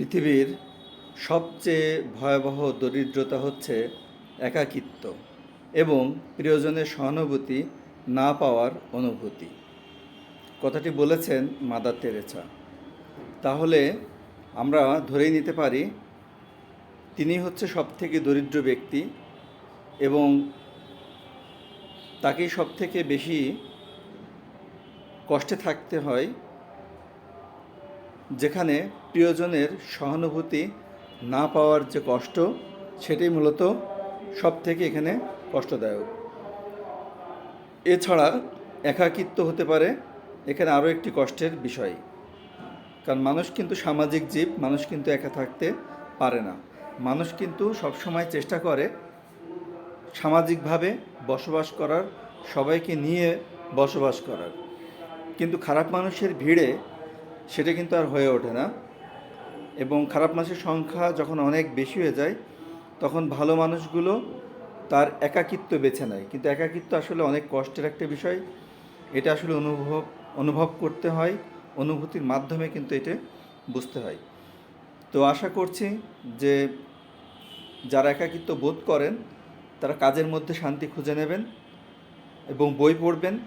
পৃথিবীর সবচেয়ে ভয়াবহ দরিদ্রতা হচ্ছে একাকিত্ব এবং প্রিয়জনের সহানুভূতি না পাওয়ার অনুভূতি। কথাটি বলেছেন মাদার তেরেছা তাহলে আমরা ধরেই নিতে পারি, তিনি হচ্ছে সবথেকে দরিদ্র ব্যক্তি এবং তাকেই সবথেকে বেশি কষ্টে থাকতে হয় যেখানে প্রিয়জনের সহানুভূতি না পাওয়ার যে কষ্ট, সেটাই মূলত সব থেকে এখানে কষ্টদায়ক। এছাড়া একাকিত্ব হতে পারে, এখানে আরও একটি কষ্টের বিষয়। কারণ মানুষ কিন্তু সামাজিক জীব, মানুষ কিন্তু একা থাকতে পারে না। মানুষ কিন্তু সবসময় চেষ্টা করে সামাজিকভাবে বসবাস করার, সবাইকে নিয়ে বসবাস করার। কিন্তু খারাপ মানুষের ভিড়ে সেটা কিন্তু আর হয়ে ওঠে না। এবং খারাপ মানুষের সংখ্যা যখন অনেক বেশি হয়ে যায়, তখন ভালো মানুষগুলো তার একাকিত্ব বেছে নেয়। কিন্তু একাকিত্ব আসলে অনেক কষ্টের একটা বিষয়। এটা আসলে অনুভব অনুভব করতে হয়, অনুভূতির মাধ্যমে কিন্তু এটা বুঝতে হয়। তো আশা করছি যে যারা একাকিত্ব বোধ করেন, তারা কাজের মধ্যে শান্তি খুঁজে নেবেন এবং বই পড়বেন।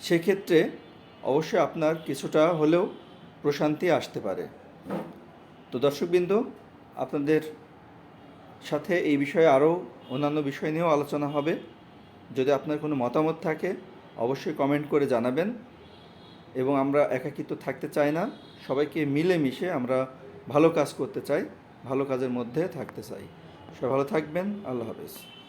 সেক্ষেত্রে অবশ্যই আপনার কিছুটা হলেও প্রশান্তি আসতে পারে। তো দর্শকবৃন্দ, আপনাদের সাথে এই বিষয়ে আরও অন্যান্য বিষয় নিয়েও আলোচনা হবে। যদি আপনার কোনো মতামত থাকে, অবশ্যই কমেন্ট করে জানাবেন এবং আমরা একাকিত্ব থাকতে চাই না। সবাইকে মিলেমিশে আমরা ভালো কাজ করতে চাই, ভালো কাজের মধ্যে থাকতে চাই। সবাই ভালো থাকবেন, আল্লাহ হাফেজ।